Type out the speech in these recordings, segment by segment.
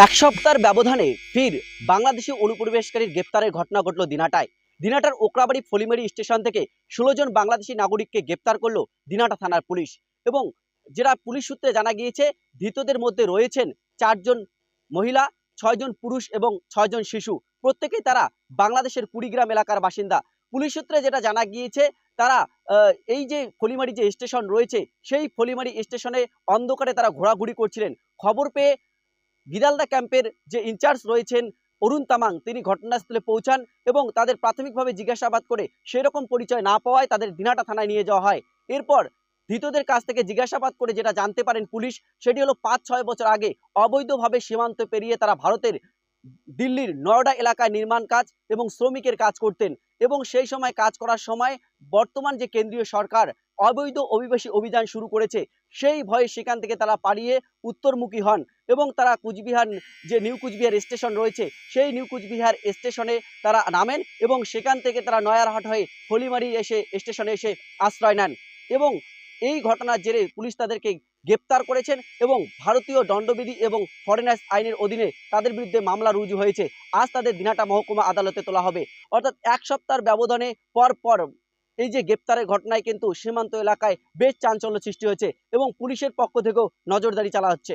এক সপ্তাহের ব্যবধানে ফির বাংলাদেশি অনুপ্রবেশকারীর গ্রেপ্তারের ঘটনা ঘটল দিনাটায়। দিনাটার ওকরাবাড়ি ফলিমারি স্টেশন থেকে ষোলো জন বাংলাদেশি নাগরিককে গ্রেপ্তার করল দিনাটা থানার পুলিশ এবং যেটা পুলিশ সূত্রে জানা গিয়েছে, ধৃতদের মধ্যে রয়েছেন চারজন মহিলা ছয়জন পুরুষ এবং ছয়জন শিশু। প্রত্যেকেই তারা বাংলাদেশের কুড়িগ্রাম এলাকার বাসিন্দা। পুলিশ সূত্রে যেটা জানা গিয়েছে, তারা এই যে ফলিমারি যে স্টেশন রয়েছে, সেই ফলিমারি স্টেশনে অন্ধকারে তারা ঘোরাঘুরি করছিলেন। খবর পেয়ে গিদালদা ক্যাম্পের যে ইনচার্জ রয়েছেন অরুণ তামাং, তিনি ঘটনাস্থলে পৌঁছান এবং তাদের প্রাথমিকভাবে জিজ্ঞাসাবাদ করে সেরকম পরিচয় না পাওয়ায় তাদের দিনাটা থানায় নিয়ে যাওয়া হয়। এরপর ধৃতদের কাছ থেকে জিজ্ঞাসাবাদ করে যেটা জানতে পারেন পুলিশ, সেটি হলো পাঁচ, ছয় বছর আগে অবৈধভাবে সীমান্ত পেরিয়ে তারা ভারতের দিল্লির নয়ডা এলাকায় নির্মাণ কাজ এবং শ্রমিকের কাজ করতেন এবং সেই সময় কাজ করার সময় বর্তমান যে কেন্দ্রীয় সরকার অবৈধ অভিবাসী অভিযান শুরু করেছে, সেই ভয়ে সেখান থেকে তারা পালিয়ে উত্তরমুখী হন। এবং তারা কুচবিহার যে নিউ কুচবিহার স্টেশন রয়েছে, সেই নিউ কুচবিহার স্টেশনে তারা নামেন এবং সেখান থেকে তারা নয়ারহাট হয়ে হলিমারি এসে স্টেশনে এসে আশ্রয় নেন এবং এই ঘটনার জেরে পুলিশ তাদেরকে গ্রেপ্তার করেছেন এবং ভারতীয় দণ্ডবিধি এবং ফরেনার্স আইনের অধীনে তাদের বিরুদ্ধে মামলা রুজু হয়েছে। আজ তাদের দিনাটা মহকুমা আদালতে তোলা হবে। অর্থাৎ এক সপ্তাহের ব্যবধানে পর পর এই যে গ্রেপ্তারের ঘটনায় কিন্তু সীমান্ত এলাকায় বেশ চাঞ্চল্য সৃষ্টি হয়েছে এবং পুলিশের পক্ষ থেকেও নজরদারি চালা হচ্ছে।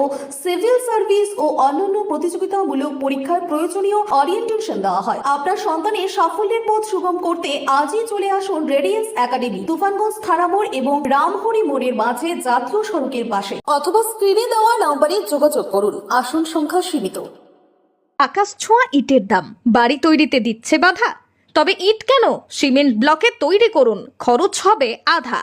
ও সিভিল সার্ভিস ও অন্যান্য প্রতিযোগিতামূলক পরীক্ষার প্রয়োজনীয় অরিয়েন্টেশন দেওয়া হয়। আপনার সন্তানের সাফল্যের পথ সুগম করতে আজই চলে আসুন রেডিয়েন্স একাডেমি তুফানগঞ্জ থানামোড় এবং রামহরি মোড়ের মাঝে জাতীয় সড়কের পাশে। অথবা স্ক্রিনে দেওয়া নম্বরে যোগাযোগ করুন। আসন সংখ্যা সীমিত। আকাশ ছোঁয়া ইটের দাম। বাড়ি তৈরিতে দিচ্ছে বাধা। তবে ইট কেন? সিমেন্ট ব্লকে তৈরি করুন। খরচ হবে আধা।